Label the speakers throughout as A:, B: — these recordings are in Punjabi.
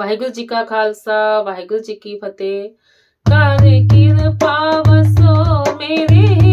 A: ਵਾਹਿਗੁਰੂ ਜੀ ਕਾ ਖਾਲਸਾ ਵਾਹਿਗੁਰੂ ਜੀ ਕੀ ਫਤਿਹ। ਕਰ ਕਿਰਪਾ ਵਸੋ ਮੇਰੇ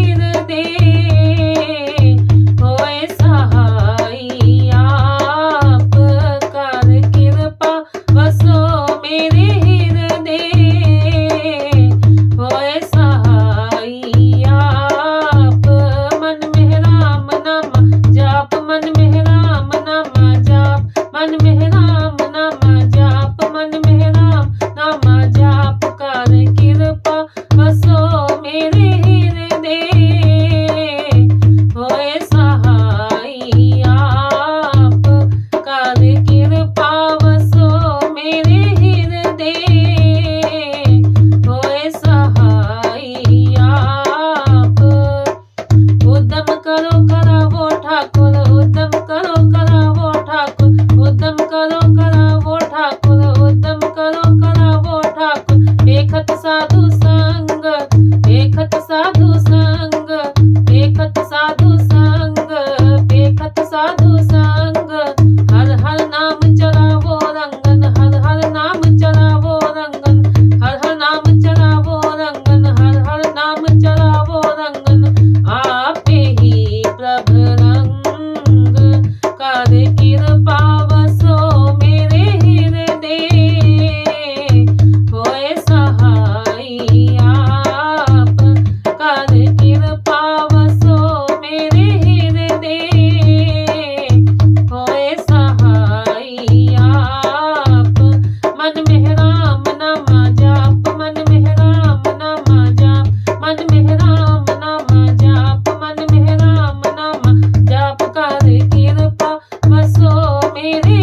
A: Hey,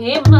A: him.